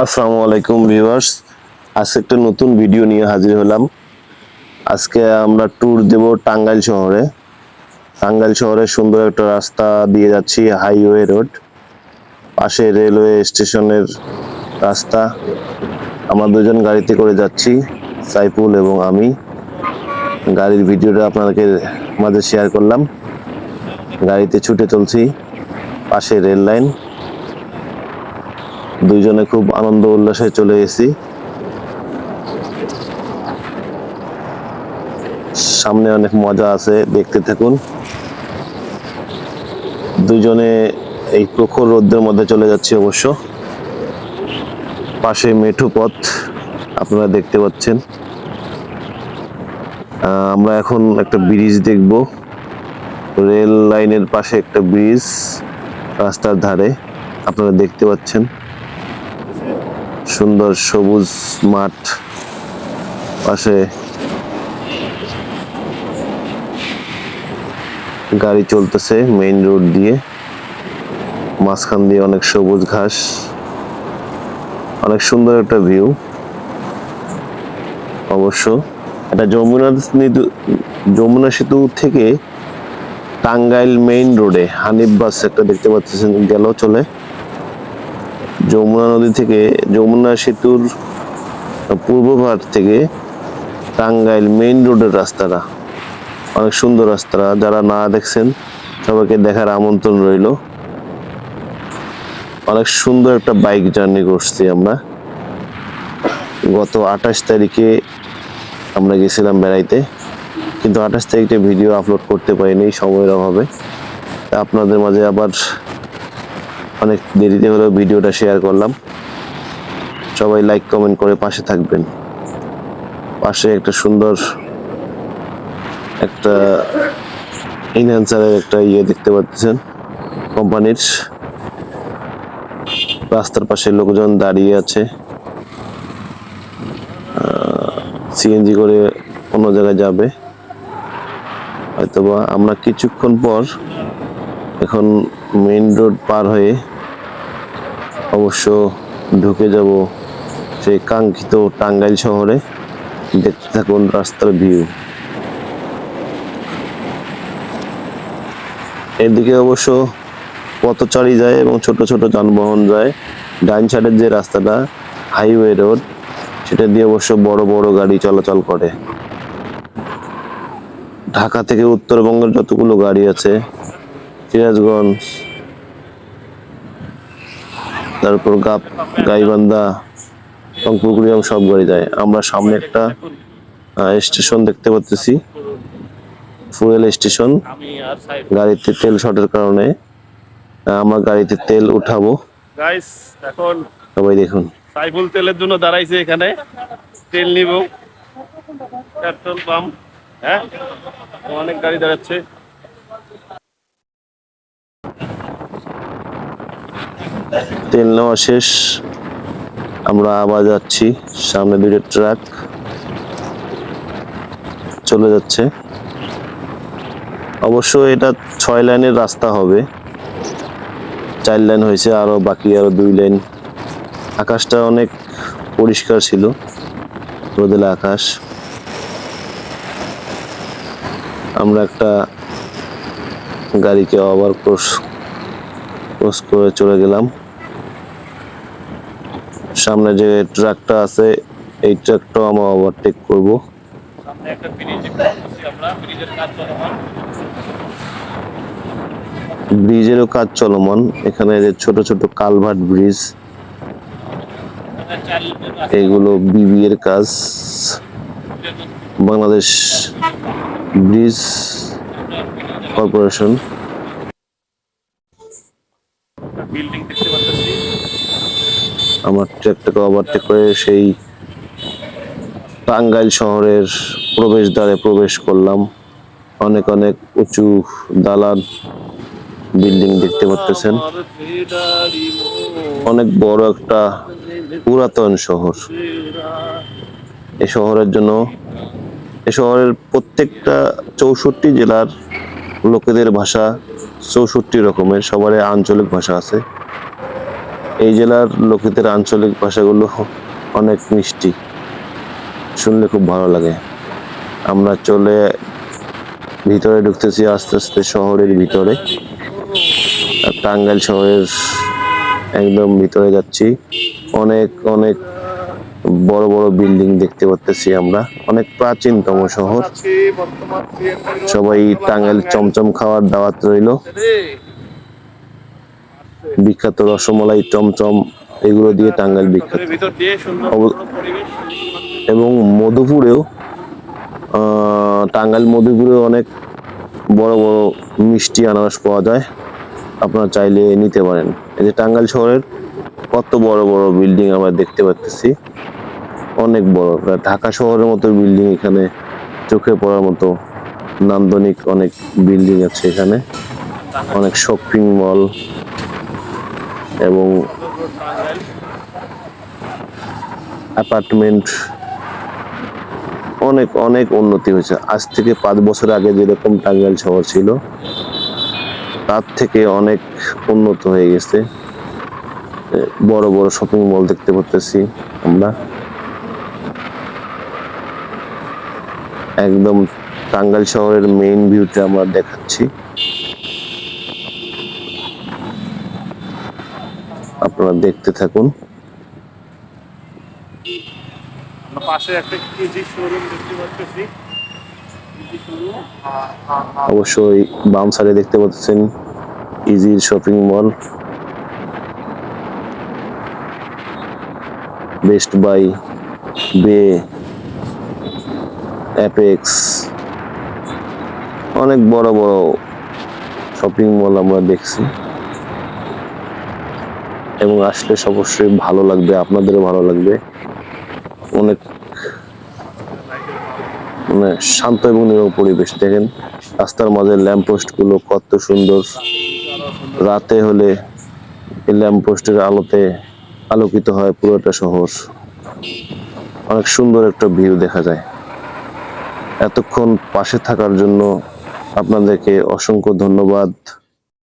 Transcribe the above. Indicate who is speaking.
Speaker 1: আসসালামু আলাইকুম ভিউয়ার্স। আজকে একটা নতুন ভিডিও নিয়ে হাজির হলাম। আজকে আমরা ট্যুর দেব টাঙ্গাইল শহরে। টাঙ্গাইল শহরে সুন্দর একটা রাস্তা দিয়ে যাচ্ছি হাইওয়ে রোড পাশে রেলওয়ে স্টেশনের রাস্তা। আমরা দুজন গাড়িতে করে যাচ্ছি, সাইফুল এবং আমি। গাড়ির ভিডিওটা আপনাদেরকে মাঝে শেয়ার করলাম। গাড়িতে ছুটে চলছি, পাশে রেল লাইন দুইজনে খুব আনন্দ উল্লাসে চলে গেছি। সামনে অনেক মজা আছে, দেখতে থাকুন। দুজনে এই প্রখর রোদ্রের মধ্যে চলে যাচ্ছি অবশ্য। পাশে মেঠু পথ, আপনারা দেখতে পাচ্ছেন। আমরা এখন একটা ব্রিজ দেখব। রেল লাইনের পাশে একটা ব্রিজ, রাস্তার ধারে, আপনারা দেখতে পাচ্ছেন। সুন্দর সবুজ মাঠ পাশে গাড়ি চলতেছে মেইন রোড দিয়ে। মাঝখান দিয়ে অনেক সবুজ ঘাস। অনেক সুন্দর একটা ভিউ। অবশ্য এটা যমুনা যমুনা সেতু থেকে টাঙ্গাইল মেইন রোডে হানিফ বাস একটা দেখতে পাচ্ছেন গেল চলে। যমুনা নদী থেকে, যমুনা সেতুর পূর্ব ভাগ থেকে টাঙ্গাইল মেইন রোডের রাস্তাটা। অনেক সুন্দর রাস্তাটা। যারা না দেখছেন, সবাইকে দেখার আমন্ত্রণ রইল। অনেক সুন্দর একটা বাইক জার্নি করছি আমরা। গত আঠাশ তারিখে আমরা গেছিলাম বেড়াইতে। কিন্তু আঠাশ তারিখে ভিডিও আপলোড করতে পারিনি সময়ের অভাবে। আপনাদের মাঝে আবার অনেক দেরিতে হলেও ভিডিওটা শেয়ার করলাম। সবাই লাইক কমেন্ট করে পাশে থাকবেন। পাশে একটা সুন্দর একটা ইনহ্যান্সারের একটা ইয়ে দেখতে পাচ্ছেন কোম্পানির রাস্তার পাশে লোকজন দাঁড়িয়ে আছে। সিএনজি করে অন্য জায়গায় যাবে। হয়তোবা আমরা কিছুক্ষণ পর এখন মেইন রোড পার হয়ে অবশ্য ঢুকে যাব সেই কাঙ্ক্ষিত টাঙ্গাইল শহরে। দেখতে থাকুন রাস্তার ভিউ। এদিকে অবশ্য পথচারী যায় এবং ছোট ছোট যানবাহন যায়। ডাইন সাইডের যে রাস্তাটা, হাইওয়ে রোড, সেটা দিয়ে অবশ্য বড় বড় গাড়ি চলাচল করে। ঢাকা থেকে উত্তরবঙ্গের যতগুলো গাড়ি আছে, সিরাজগঞ্জ তারপর গাপ গাইবান্ধা টঙ্কুকুড়িয়াম সব গাড়ি যায়। আমরা সামনে একটা স্টেশন দেখতে পাচ্ছি ফুয়েল স্টেশন। গাড়িতে তেল শর্টের কারণে আমরা গাড়িতে তেল উঠাবো।
Speaker 2: গাইস এখন
Speaker 1: সবাই দেখুন।
Speaker 2: সাইফুল তেলের জন্য দাঁড়াইছে এখানে। তেল নিব। Petrol pump. হ্যাঁ? অনেক গাড়ি দাঁড়াচ্ছে।
Speaker 1: তেল নেওয়া শেষ। আমরা আবার যাচ্ছি সামনে দুটো ট্রাক। চলে যাচ্ছে। অবশ্য এটা ছয় লাইনের রাস্তা হবে। চার লাইন হয়েছে, আরও বাকি আরও দুই লাইন। আকাশটা অনেক পরিষ্কার ছিল, রোদেলা আকাশ। আমরা একটা গাড়িকে আবার ক্রস ক্রস করে চলে গেলাম। সামনে যে ট্রাকটা আছে এই ট্রাকটাও আমরা ওভারটেক করব।
Speaker 2: সামনে একটা ব্রিজ আমরা ব্রিজের কাজ চলমান।
Speaker 1: ব্রিজেরও কাজ চলমান। এখানে যে ছোট ছোট কালভার্ট ব্রিজ এগুলো বিবি এর কাজ। বাংলাদেশ ব্রিজ কর্পোরেশন
Speaker 2: বিল্ডিং দেখতে
Speaker 1: আমার ট্রাকটাকে ওভারটেক করে সেই টাঙ্গাইল শহরের প্রবেশদ্বারে প্রবেশ করলাম। অনেক অনেক উঁচু দালান বিল্ডিং দেখতে পাচ্ছেন। অনেক বড় একটা পুরাতন শহর। এই শহরের জন্য এই শহরের প্রত্যেকটা চৌষট্টি জেলার লোকেদের ভাষা চৌষট্টি রকমের, সবারই আঞ্চলিক ভাষা আছে। এই জেলার লোকেদের আঞ্চলিক ভাষাগুলো অনেক মিষ্টি। শুনলে খুব ভালো লাগে। আমরা চলে ভিতরে ঢুকতেছি আস্তে আস্তে শহরের ভিতরে। টাঙ্গাইল শহরের একদম ভিতরে যাচ্ছি। অনেক অনেক বড় বড় বিল্ডিং দেখতে পাচ্তেছি আমরা। অনেক প্রাচীনতম শহর। সবাই টাঙ্গাইল চমচম খাওয়ার দাওয়াত রইল। বিখ্যাত রসমলাই চমচম এগুলো দিয়ে টাঙ্গাইল বিখ্যাত। এবং মধুপুরেও টাঙ্গাইল মধুপুরেও অনেক বড় বড় মিষ্টি আনারস পাওয়া যায়। আপনারা চাইলে নিতে পারেন। এই যে টাঙ্গাইল শহরের কত বড় বড় বিল্ডিং আমরা দেখতে পাচ্ছি অনেক বড়। ঢাকা শহরের মতো বিল্ডিং এখানে চোখে পড়ার মতো নান্দনিক অনেক বিল্ডিং আছে এখানে। অনেক শপিং মল। এবং অ্যাপার্টমেন্ট অনেক অনেক উন্নতি হয়েছে। আজ থেকে পাঁচ বছর আগে যেরকম টাঙ্গাইল শহর ছিল, তার থেকে অনেক উন্নত হয়ে গেছে। বড় বড় শপিং মল দেখতে পারতেছি আমরা। একদম টাঙ্গাইল শহরের মেইন ভিউটা আমরা দেখাচ্ছি। আপনারা দেখতে থাকুন।
Speaker 2: পাশে একটা কেজি শোরুম দেখতে পাচ্ছি।
Speaker 1: অবশ্যই বাম সাইডে দেখতে পাচ্ছেন ইজির shopping mall Best Buy Bay Apex অনেক বড় বড় শপিং মল আমরা দেখছি। এবং আসলে অবশ্যই ভালো লাগবে, আপনাদেরও ভালো লাগবে। অনেক মানে শান্ত এবং নিরব পরিবেশ। দেখেন, রাস্তার মাঝে ল্যাম্প পোস্টগুলো কত সুন্দর। রাতে হলে এই ল্যাম্প পোস্টের আলোতে আলোকিত হয় পুরোটা শহর। অনেক সুন্দর একটা ভিউ দেখা যায়। এতক্ষণ পাশে থাকার জন্য আপনাদেরকে অসংখ্য ধন্যবাদ।